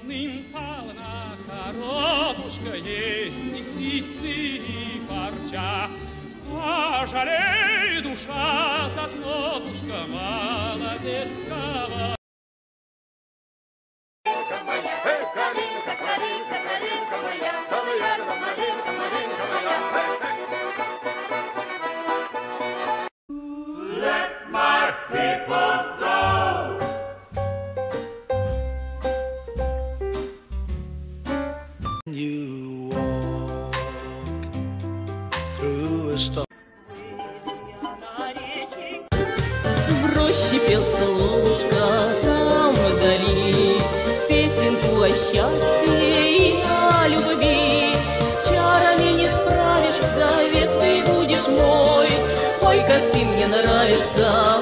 полным-полна коробушка есть и ситцы, и парча. Пожалей, душа, со сосновушка молодецкого В роще пел соловушка там вдали Песенку о счастье и о любви С чарами не справишься, век ты будешь мой Ой, как ты мне нравишься,